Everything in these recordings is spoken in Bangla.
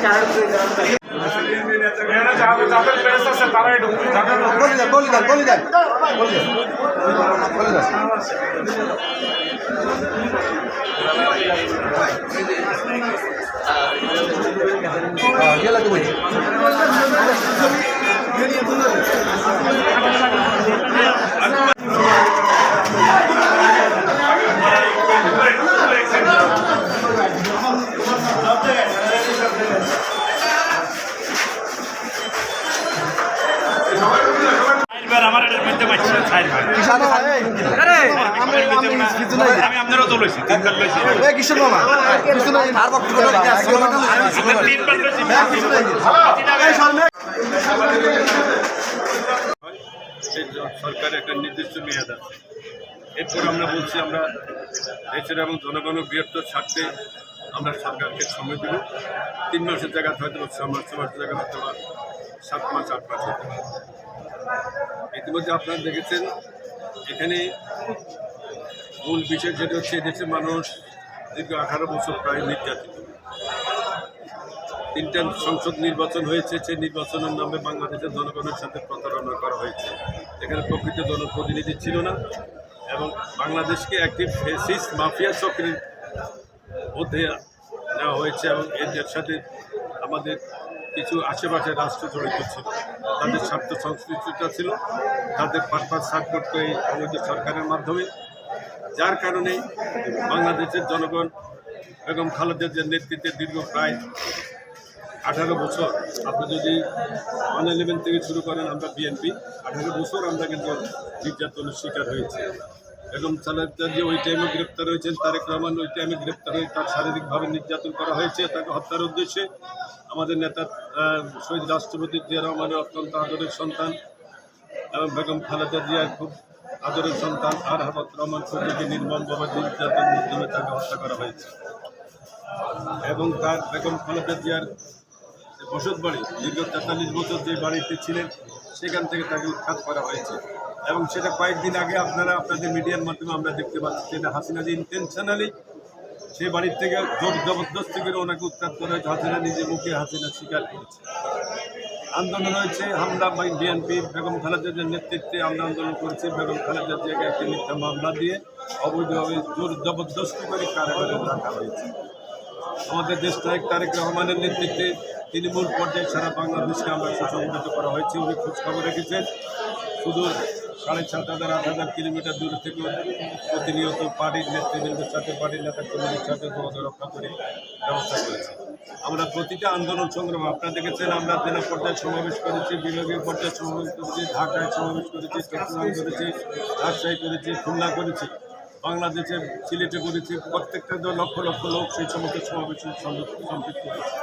দেন বলে দেন বলে দেন বলে দেন হ্যাঁ, ইয়ে লাগে বলছি চারবার আমার এটার মধ্যে পাচ্ছি চারবার কিষান মামা, এই, আমি আমি কিছু নাই। আমি আপনারও তো লইছি তিনবার লইছি। এই কিষান মামা কিছু নাই আর বক্তব্য নাই আপনার তিনবার লইছি এই সামনে। সরকারের একটা নির্দিষ্ট মেয়াদ আছে। এরপর আমরা বলছি আমরা দেশের এবং জনগণের বৃহত্তর স্বার্থে আমরা সরকারকে সময় দেব। তিন মাসের জায়গা হয়তো ছ মাস ছ মাসের হয়তো বা সাত মাস আট মাস হতে পারে। ইতিমধ্যে আপনারা দেখেছেন, এখানে মূল বিষয় যেটা হচ্ছে এদেশের মানুষ দীর্ঘ আঠারো বছর প্রায় নির্যাতিত। তিনটা সংসদ নির্বাচন হয়েছে, সেই নির্বাচনের নামে বাংলাদেশের জনগণের সাথে প্রতারণা করা হয়েছে। এখানে প্রকৃত জনপ্রতিনিধি ছিল না এবং বাংলাদেশকে একটি ফেসিস মাফিয়া চক্রের মধ্যে নেওয়া হয়েছে এবং এদের সাথে আমাদের কিছু আশেপাশে রাষ্ট্র জড়িত ছিল। তাদের স্বার্থ সংশ্লিষ্টতা ছিল। তাদের পারপাস করতে এই অবৈধ সরকারের মাধ্যমে। যার কারণে বাংলাদেশের জনগণ বেগম খালেদার যে নেতৃত্বে দীর্ঘ প্রায় আঠারো বছর আপনি যদি ওয়ান ইলেভেন থেকে শুরু করেন আমরা বিএনপি, আঠারো বছর আমরা কিন্তু নির্যাতনের শিকার হয়েছি। বেগম সালেদার যে ওই টাইমে গ্রেপ্তার হয়েছেন, তারেক রহমান ওই টাইমে গ্রেপ্তার হয়ে তার শারীরিকভাবে নির্যাতন করা হয়েছে, তাকে হত্যার উদ্দেশ্যে আমাদের নেতা শহীদ রাষ্ট্রপতি জিয়া রহমানের অত্যন্ত আদরের সন্তান এবং বেগম খালেদা জিয়ার খুব আদরের সন্তান আর হাফত রহমান খুবকে নির্মমভাবে নির্যাতনের মাধ্যমে তাকে হত্যা করা হয়েছে। এবং তার বেগম খালেদা জিয়ার বসত বাড়ি, দীর্ঘ তেতাল্লিশ বছর যে বাড়িতে ছিলেন, সেখান থেকে তাকে উৎখাত করা হয়েছে। এবং সেটা কয়েকদিন আগে আপনারা আপনাদের মিডিয়ার মাধ্যমে আমরা দেখতে পাচ্ছি সেটা হাসিনা যে ইন্টেনশনালি সেই বাড়ির থেকে জোর জবরদস্তি করে ওনাকে উৎখাত করা হয়েছে। হাসিনা নিজে মুখে হাসিনা স্বীকার করেছে আন্দোলন হয়েছে বাই বিএনপি, বেগম খালেদা জিয়ার নেতৃত্বে আমরা আন্দোলন করেছি। বেগম খালেদা জিয়াকে একটি মিথ্যা মামলা দিয়ে অবৈধভাবে জোর জবরদস্তি করে কারাগারে রাখা হয়েছে। আমাদের দেশ নায়ক তারেক রহমানের নেতৃত্বে তৃণমূল পর্যায়ে সারা বাংলাদেশকে আমরা সুসংগঠিত করা হয়েছে উনি খোঁজখবর রেখেছেন শুধু সাড়ে সাত হাজার, আট হাজার কিলোমিটার দূর থেকে প্রতিনিয়ত পার্টির নেতৃবৃন্দের সাথে, পার্টির নেতা কর্মীদের সাথে যোগাযোগ রক্ষা করে ব্যবস্থা করেছি। আমরা প্রতিটা আন্দোলন সংগ্রাম, আপনারা দেখেছেন আমরা জেলা পর্যায়ে সমাবেশ করেছি, বিভাগীয় পর্যায়ে সমাবেশ করেছি, ঢাকায় সমাবেশ করেছি, চট্টগ্রাম করেছি, রাজশাহী করেছি, খুলনা করেছি, বাংলাদেশে, সিলেটে করেছি, প্রত্যেকটা লক্ষ লক্ষ লোক সেই সমস্ত সমাবেশে সম- সম্পৃক্ত হয়েছে।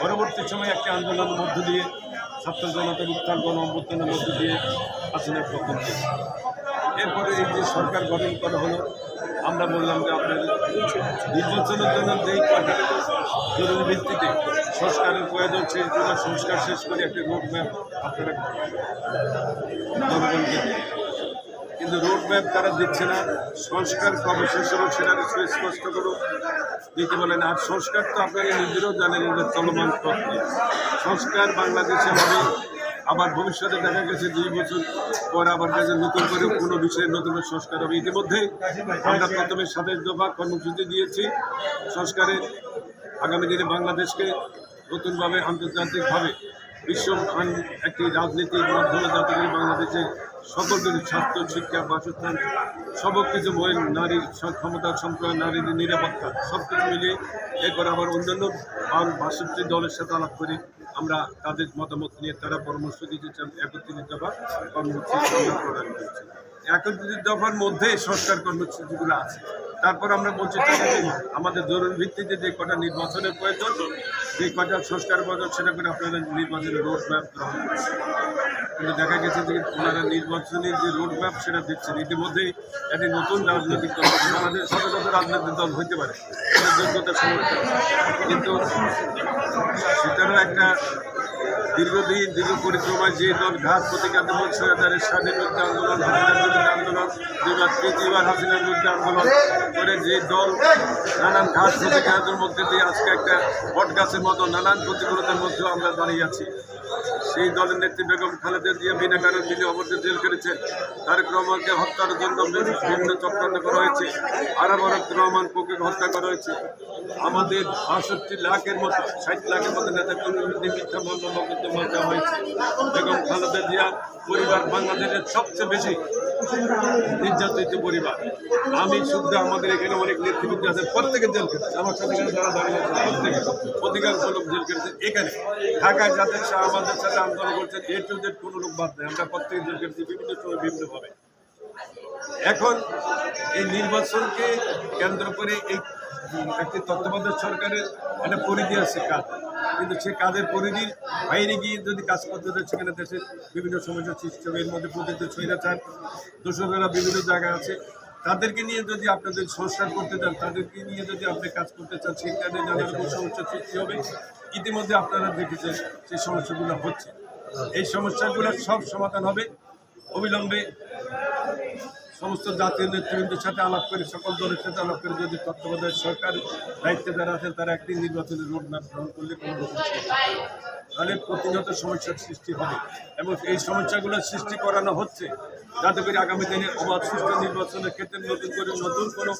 পরবর্তী সময়ে একটি আন্দোলনের মধ্য দিয়ে ছাত্র জনতার উত্থান গণ মধ্য দিয়ে হাসিনার পতন। এরপরে এই যে সরকার গঠন করা হলো, আমরা বললাম যে আপনার নির্বাচনের জন্য যেই পার্টি জরুরি ভিত্তিতে সংস্কারের প্রয়োজন সেই সংস্কার শেষ করে একটি রোড ম্যাপ আপনারা জনগণকে কিন্তু রোড ম্যাপ তারা দিচ্ছে না। সংস্কার কবে শেষ হলো সেটা সুস্পষ্ট করুন। দিতে বলেন, আর সংস্কার তো আপনারা নিজেরাও জানেন, এটা চলমান প্রক্রিয়া। সংস্কার বাংলাদেশে হবে, আবার ভবিষ্যতে দেখা গেছে দুই বছর পর আবার কাছে নতুন করে কোনো বিষয়ে নতুন করে সংস্কার হবে। ইতিমধ্যে আমরা প্রথমে সাতাশ দফা কর্মসূচি দিয়েছি। সংস্কারে আগামী দিনে বাংলাদেশকে নতুনভাবে আন্তর্জাতিকভাবে বিশ্ব একটি রাজনীতির মাধ্যমে যাতে করে বাংলাদেশে সকল কিছু, স্বাস্থ্য, শিক্ষা, বাসস্থান সব কিছু নারীর ক্ষমতা সম্প্রদায় নারীর নিরাপত্তা সব কিছু মিলিয়ে এরপর আবার অন্যান্য বাষট্টি দলের সাথে আলাপ করে আমরা তাদের মতামত নিয়ে তারা পরামর্শ দিতে চান একত্রিত দফা কর্মসূচি প্রদান করেছি। একত্রিত দফার মধ্যে সংস্কার কর্মসূচিগুলো আছে। তারপর আমরা বলছি আমাদের জরুরি ভিত্তিতে যে কটা নির্বাচনের প্রয়োজন যে কটা সংস্কার বদল সেটা করে আপনারা নির্বাচনের রোড ম্যাপ গ্রহণ কিন্তু দেখা গেছে যে ওনারা নির্বাচনের যে রোড ম্যাপ সেটা দিচ্ছেন ইতিমধ্যেই একটি নতুন রাজনৈতিক দল, আমাদের শত শত রাজনৈতিক দল হইতে পারে। যোগ্যতা কিন্তু সেটারও একটা দীর্ঘদিন দীর্ঘ পরিক্রমায় যে দল ঘাট প্রতিঘাত এবং সরকারের স্বাধীন বিরুদ্ধে আন্দোলন, হাসিনার বিরুদ্ধে আন্দোলন দুবার তৃতীয়বার হাসিনার বিরুদ্ধে আন্দোলন করে যে দল নানান ঘাট প্রতিঘাতের মধ্যে দিয়ে আজকে একটা বট গাছের মতো নানান প্রতিকূলতার মধ্যেও আমরা দাঁড়িয়ে আছি। সেই দলের নেত্রী বেগম খালেদা জিয়া বিনা কারণ তিনি অবশ্যই জেল করেছেন তারেক রহমানকে হত্যার জন্য বিভিন্ন চক্রান্ত করা হয়েছে। আরামরক রহমান কোকে হত্যা করা হয়েছে। আমাদের বাষট্টি লাখের মতো, ষাট লাখের মতো নেতা কর্মীদের মিথ্যা মামলা মকদ্দমা দেওয়া হয়েছে। বেগম খালেদা জিয়া পরিবার বাংলাদেশের সবচেয়ে বেশি নির্যাতিত পরিবার। আমি শুদ্ধ আমাদের এখানে অনেক নেতৃবৃন্দ আছে প্রত্যেকে জেল খেটেছে। আমার সাথে এখানে যারা দাঁড়িয়ে আছে, প্রত্যেকে। অধিকাংশ লোক জেল খেটেছে। এখানে ঢাকায় যাদের আমাদের সাথে আন্দোলন করছেন এ টু জেড কোনো লোক বাদ নেই। আমরা প্রত্যেকে জেল খেটেছি, বিভিন্ন সময় বিভিন্নভাবে। এখন এই নির্বাচনকে কেন্দ্র করে এই একটি তত্ত্বাবধায়ক সরকারের একটা পরিধি আছে কাজ। কিন্তু সে কাজের পরিধির বাইরে গিয়ে যদি কাজ করতে দেয়, সেখানে দেশের বিভিন্ন সমস্যার সৃষ্টি হবে। এর মধ্যে প্রতিটি স্বৈরাচার দোষকেরা বিভিন্ন জায়গায় আছে। তাদেরকে নিয়ে যদি আপনাদের সংস্কার করতে চান, তাদেরকে নিয়ে যদি আপনি কাজ করতে চান সেখানে নানা রকম সমস্যার সৃষ্টি হবে। ইতিমধ্যে আপনারা দেখেছেন সেই সমস্যাগুলো হচ্ছে। এই সমস্যাগুলোর সব সমাধান হবে। অবিলম্বে সমস্ত জাতীয় নেতৃবৃন্দের সাথে আলাপ করে, সকল দলের সাথে আলাপ করে যদি তত্ত্বাবধায়ক সরকার দায়িত্বে যারা আছেন, তারা একটি নির্বাচনের রোড ম্যাপ গ্রহণ করলে কোনো রকম তাহলে প্রতিনিয়ত সমস্যার সৃষ্টি হবে। এবং এই সমস্যাগুলো সৃষ্টি করানো হচ্ছে যাতে করে আগামী দিনে অবাধ সুষ্ঠু নির্বাচনের ক্ষেত্রে নতুন করে নতুন কোনো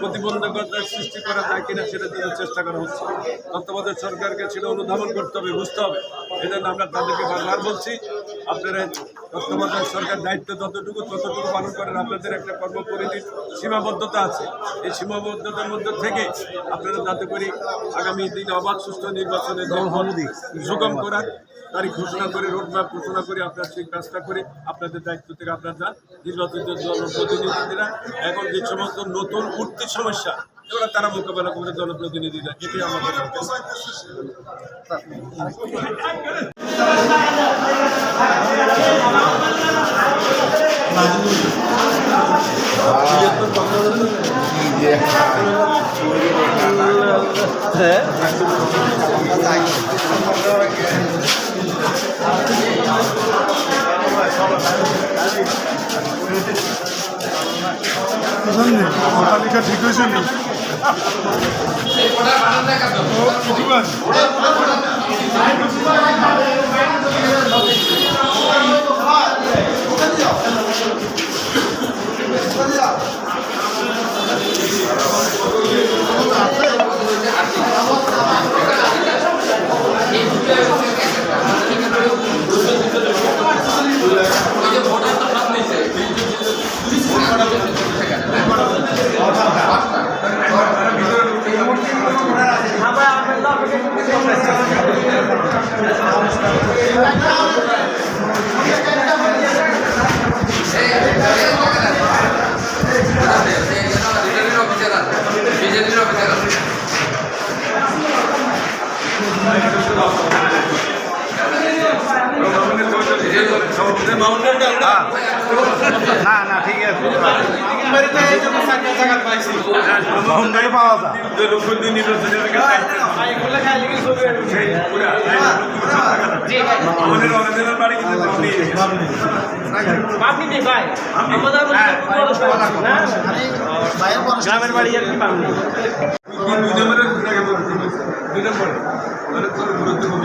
প্রতিবন্ধকতার সৃষ্টি করা যায় কিনা সেটার জন্য চেষ্টা করা হচ্ছে। তত্ত্বাবধায়ক সরকারকে সেটা অনুধাবন করতে হবে, বুঝতে হবে। এজন্য আমরা তাদেরকে বারবার বলছি, আপনারা তত্ত্বাবধায়ক সরকার দায়িত্ব যতটুকু ততটুকু পালন করেন আপনাদের একটা কর্মপরিধির সীমাবদ্ধতা আছে। এই সীমাবদ্ধতার মধ্যে থেকে আপনারা যাতে করে আগামী দিনে অবাধ সুস্থ নির্বাচনের সুগম করার তারিখ ঘোষণা করে রোডম্যাপ ঘোষণা করে আপনার সেই কাজটা করে আপনাদের দায়িত্ব থেকে আপনার যান। নির্বাচিত জনপ্রতিনিধিরা এখন যে সমস্ত নতুন উঠতি সমস্যা এগুলো তারা মোকাবেলা করে জনপ্রতিনিধিরা এটাই আমাদের ঠিক হয়েছে না ও, మౌంటైన్ না না ঠিক আছে। পাওয়া যায়। যে লোকজন নির্বাচনের আগে দায়িত্বে সেই পুরা আমাদের অরিজিনাল বাড়ি কিন্তু বাউন্ডারি। আপনি নেই ভাই আমাদের গ্রামের বাড়ি আর কি পাবেন দুই দুই নম্বরে দুই নম্বরে গুরুত্বপূর্ণ